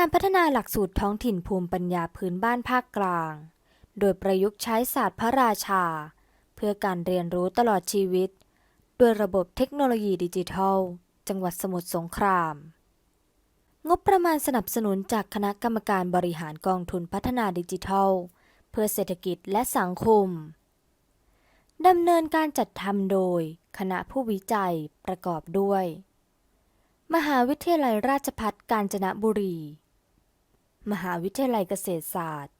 การพัฒนาหลักสูตรท้องถิ่นภูมิปัญญาพื้นบ้านภาคกลาง โดยประยุกต์ใช้ศาสตร์พระราชา เพื่อการเรียนรู้ตลอดชีวิต ด้วยระบบเทคโนโลยีดิจิทัล จังหวัดสมุทรสงคราม งบประมาณสนับสนุนจากคณะกรรมการบริหารกองทุนพัฒนาดิจิทัล เพื่อเศรษฐกิจและสังคมดำเนินการจัดทำโดยคณะผู้วิจัยประกอบด้วย มหาวิทยาลัยราชภัฏกาญจนบุรี มหาวิทยาลัยเกษตรศาสตร์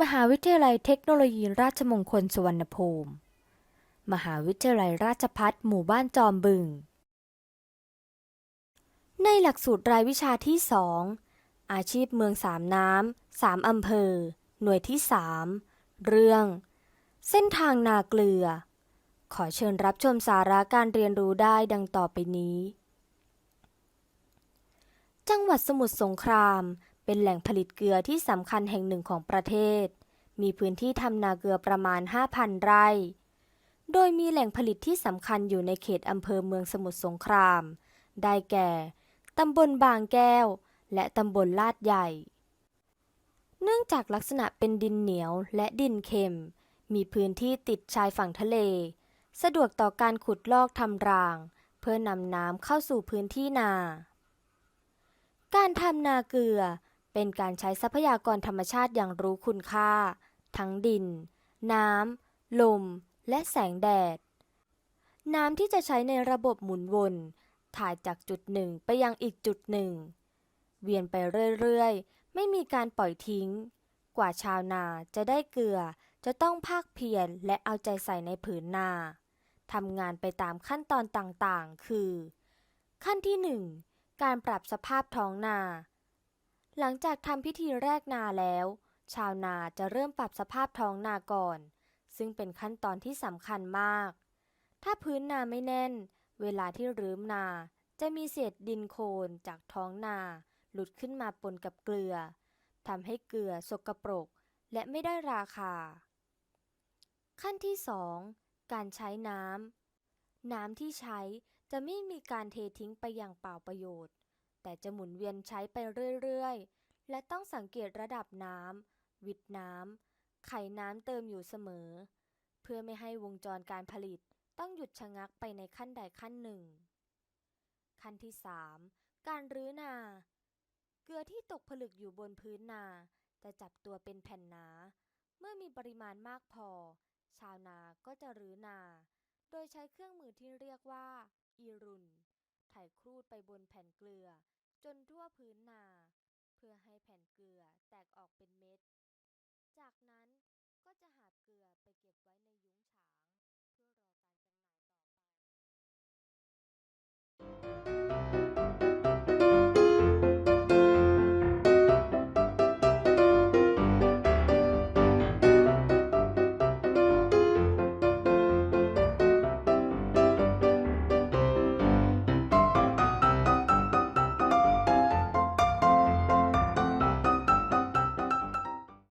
มหาวิทยาลัยเทคโนโลยีราชมงคลสุวรรณภูมิ มหาวิทยาลัยราชภัฏหมู่บ้านจอมบึง ในหลักสูตรรายวิชาที่2อาชีพเมืองสามน้ำสามอำเภอ หน่วยที่3เรื่อง เส้นทางนาเกลือ ขอเชิญรับชมสาระการเรียนรู้ได้ดังต่อไปนี้ จังหวัดสมุทรสงคราม เป็นแหล่งผลิตเกลือที่สำคัญแห่งหนึ่งของประเทศ มีพื้นที่ทำนาเกลือประมาณ 5,000 ไร่ โดยมีแหล่งผลิตที่สำคัญอยู่ในเขตอำเภอเมืองสมุทรสงคราม ได้แก่ ตำบลบางแก้ว และตำบลลาดใหญ่ เนื่องจากลักษณะเป็นดินเหนียวและดินเค็ม มีพื้นที่ติดชายฝั่งทะเล สะดวกต่อการขุดลอกทำราง เพื่อนำน้ำเข้าสู่พื้นที่นา การทำนาเกลือ เป็นการใช้ทรัพยากรธรรมชาติอย่างรู้คุณค่า ทั้งดิน น้ำ ลม และแสงแดด น้ำที่จะใช้ในระบบหมุนวน ถ่ายจากจุดหนึ่งไปยังอีกจุดหนึ่ง เวียนไปเรื่อยๆ ไม่มีการปล่อยทิ้ง กว่าชาวนาจะได้เกลือจะต้องภาคเพียรและเอาใจใส่ในผืนนาทำงานไปตามขั้นตอนต่างๆ คือ ขั้นที่ 1 การปรับสภาพท้องนา หลังจากทำพิธีแรกนาแล้ว ชาวนาจะเริ่มปรับสภาพท้องนาก่อน ซึ่งเป็นขั้นตอนที่สำคัญมาก ถ้าพื้นนาไม่แน่น เวลาที่รื้มนา จะมีเศษดินโคลนจากท้องนา หลุดขึ้นมาปนกับเกลือทำให้เกลือสกปรก และไม่ได้ราคา ขั้นที่ 2 การใช้น้ำน้ำที่ใช้จะไม่มีการเททิ้งไปอย่างเปล่าประโยชน์ แต่จะหมุนเวียนใช้ไปเรื่อยๆ และต้องสังเกตระดับน้ำวิดน้ำไขน้ำเติมอยู่เสมอ เพื่อไม่ให้วงจรการผลิตต้องหยุดชะงักไปในขั้นใดขั้นหนึ่ง ขั้นที่ 3 การรื้อนา เกลือที่ตกผลึกอยู่บนพื้นนา จะจับตัวเป็นแผ่นหนา เมื่อมีปริมาณมากพอ ชาวนาก็จะรื้อนา โดยใช้เครื่องมือที่เรียกว่า อีรุนไถครูดไปบนแผ่นเกลือ จนทั่วพื้นนา เพื่อให้แผ่นเกลือแตกออกเป็นเม็ด จากนั้นก็จะหาบเกลือไปเก็บไว้ในยุ้งฉาง